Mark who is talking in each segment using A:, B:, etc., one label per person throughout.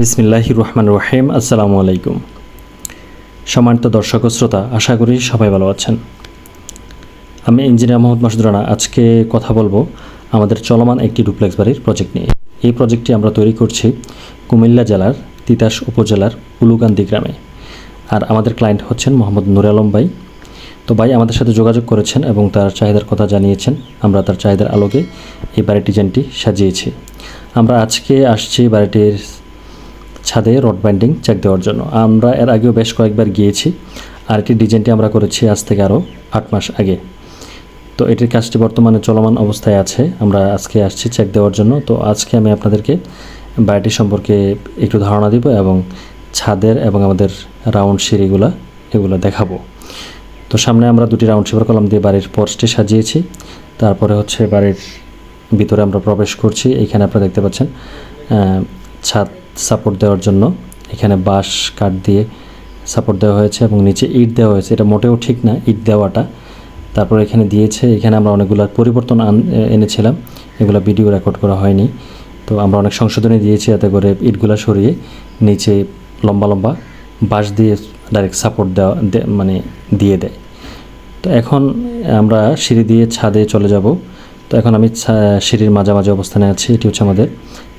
A: বিসমিল্লাহ রহমান রহিম আসসালামু আলাইকুম সম্মানিত দর্শক শ্রোতা, আশা করি সবাই ভালো আছেন। আমি ইঞ্জিনিয়ার মোহাম্মদ মাসুদ রানা, আজকে কথা বলব আমাদের চলমান একটি ডুপ্লেক্স বাড়ির প্রজেক্ট নিয়ে। এই প্রজেক্টটি আমরা তৈরি করছি কুমিল্লা জেলার তিতাস উপজেলার উলুকান্দি গ্রামে। আর আমাদের ক্লায়েন্ট হচ্ছেন মোহাম্মদ নুর আলম ভাই। তো ভাই আমাদের সাথে যোগাযোগ করেছেন এবং তার চাহিদার কথা জানিয়েছেন। আমরা তার চাহিদার আলোকে এই বাড়ির ডিজাইনটি সাজিয়েছি। আমরা আজকে আসছি বাড়িটির ছাদে রড বাইন্ডিং চেক দেওয়ার জন্য। আমরা এর আগেও বেশ কয়েকবার গিয়েছি। আর এটির ডিজাইনটি আমরা করেছি আজ থেকে আরও আট মাস আগে। তো এটির কাজটি বর্তমানে চলমান অবস্থায় আছে। আমরা আজকে আসছি চেক দেওয়ার জন্য। তো আজকে আমি আপনাদেরকে বাড়িটি সম্পর্কে একটু ধারণা দিব এবং ছাদের এবং আমাদের রাউন্ড সিঁড়িগুলা এগুলো দেখাবো। তো সামনে আমরা দুটি রাউন্ড শেপার কলাম দিয়ে বাড়ির পর্সটি সাজিয়েছি। তারপরে হচ্ছে বাড়ির ভিতরে আমরা প্রবেশ করছি। এইখানে আপনারা দেখতে পাচ্ছেন ছাদ সাপোর্ট দেওয়ার জন্য। এখানে বাঁশ, কাঠ দিয়ে সাপোর্ট দেওয়া হয়েছে এবং নিচে ইট দেওয়া হয়েছে। এটা মোটেও ঠিক না, ইট দেওয়াটা। তারপর এখানে দিয়েছে, এখানে আমরা অনেকগুলো পরিবর্তন এনেছিলাম। এগুলো ভিডিও রেকর্ড করা হয়নি। তো আমরা অনেক সংশোধনী দিয়েছি যাতে করে ইটগুলো সরিয়ে নিচে লম্বা লম্বা বাঁশ দিয়ে ডাইরেক্ট সাপোর্ট দেওয়া মানে দিয়ে দেয়। তো এখন আমরা সিঁড়ি দিয়ে ছাদে চলে যাব। তো এখন আমি সিঁড়ির মাঝামাঝি অবস্থানে আছি, এটি হচ্ছে আমাদের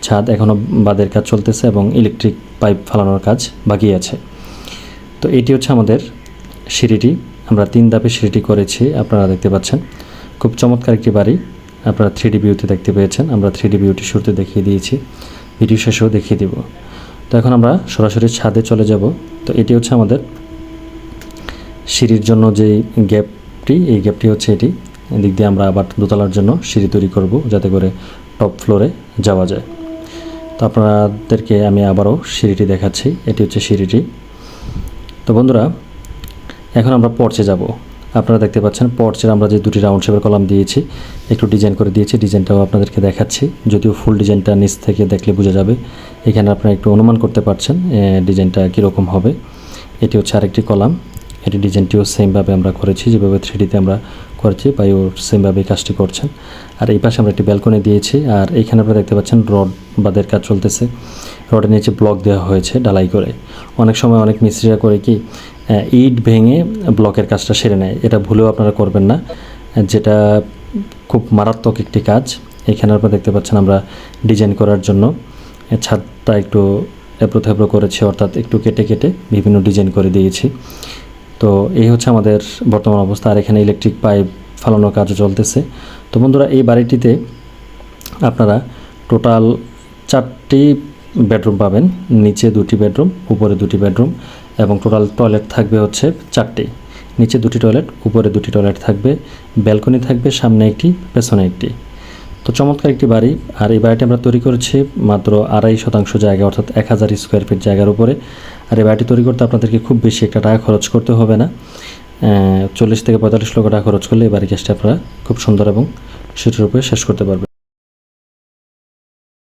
A: ছাদ। এখনও বাদের কাজ চলতেছে এবং ইলেকট্রিক পাইপ ফালানোর কাজ বাকি আছে। তো এটি হচ্ছে আমাদের সিঁড়িটি। আমরা তিন ধাপে সিঁড়িটি করেছি, আপনারা দেখতে পাচ্ছেন। খুব চমৎকার একটি বাড়ি, আপনারা থ্রি ডি বিউটি দেখতে পেয়েছেন। আমরা থ্রি ডি বিউটি শুরুতে দেখিয়ে দিয়েছি, ভিডিও শেষেও দেখিয়ে দিব। তো এখন আমরা সরাসরি ছাদে চলে যাব। তো এটি হচ্ছে আমাদের সিঁড়ির জন্য যে গ্যাপটি এই গ্যাপটি হচ্ছে এটি। এদিক দিয়ে আমরা আবার দোতলার জন্য সিঁড়ি তৈরি করব যাতে করে টপ ফ্লোরে যাওয়া যায়। তো আপনাদেরকে আমি আবারও সিঁড়িটি দেখাচ্ছি। এটি হচ্ছে সিঁড়িটি। তো বন্ধুরা, এখন আমরা পর্চে যাব। আপনারা দেখতে পাচ্ছেন, পর্চের আমরা যে দুটি রাউন্ড শেপের কলাম দিয়েছি, একটু ডিজাইন করে দিয়েছি, ডিজাইনটাও আপনাদেরকে দেখাচ্ছি। যদিও ফুল ডিজাইনটা নিচ থেকে দেখলে বোঝা যাবে, এখানে আপনারা একটু অনুমান করতে পারছেন ডিজাইনটা কীরকম হবে। এটি হচ্ছে আরেকটি কলাম। এটি ডিজাইনটিও সেমভাবে আমরা করেছি, যেভাবে থ্রিডিতে আমরা করেছি বা ওর সেমভাবে কাজটি করছেন। আর এই পাশে আমরা একটি ব্যালকনি দিয়েছি, আর এইখানে আপনারা দেখতে পাচ্ছেন রড বাদের কাজ চলতেছে। রডের নিচে ব্লক দেওয়া হয়েছে ডালাই করে। অনেক সময় অনেক মিস্ত্রিরা করে কি ইট ভেঙে ব্লকের কাজটা সেরে নেয়। এটা ভুলেও আপনারা করবেন না। যেটা খুব মারাত্মক একটি কাজ। এখানে আপনারা দেখতে পাচ্ছেন আমরা ডিজাইন করার জন্য ছাদটা একটু এবড়ো থেবড়ো করেছি, অর্থাৎ একটু কেটে কেটে বিভিন্ন ডিজাইন করে দিয়েছি। তো এই হচ্ছে আমাদের বর্তমান অবস্থা, আর এখানে ইলেকট্রিক পাইপ ফালানোর কাজও চলতেছে। তো বন্ধুরা, এই বাড়িটিতে আপনারা টোটাল চারটি বেডরুম পাবেন, নিচে দুটি বেডরুম উপরে দুটি বেডরুম এবং টোটাল টয়লেট থাকবে হচ্ছে চারটি। নিচে দুটি টয়লেট উপরে দুটি টয়লেট থাকবে ব্যালকনি থাকবে, সামনে একটি, পেছনে একটি। তো চমৎকার একটি বাড়ি। আর এই বাড়িটি আমরা তৈরি করেছি মাত্র আড়াই শতাংশ জায়গা অর্থাৎ এক হাজার স্কোয়ার ফিট জায়গার উপরে। আর এই বাড়িটি তৈরি করতে আপনাদেরকে খুব বেশি একটা টাকা খরচ করতে হবে না। চল্লিশ থেকে পঁয়তাল্লিশ লক্ষ টাকা খরচ করলে এই বাড়ি কাজটা আপনারা খুব সুন্দর এবং সেটির উপরে শেষ করতে পারবেন।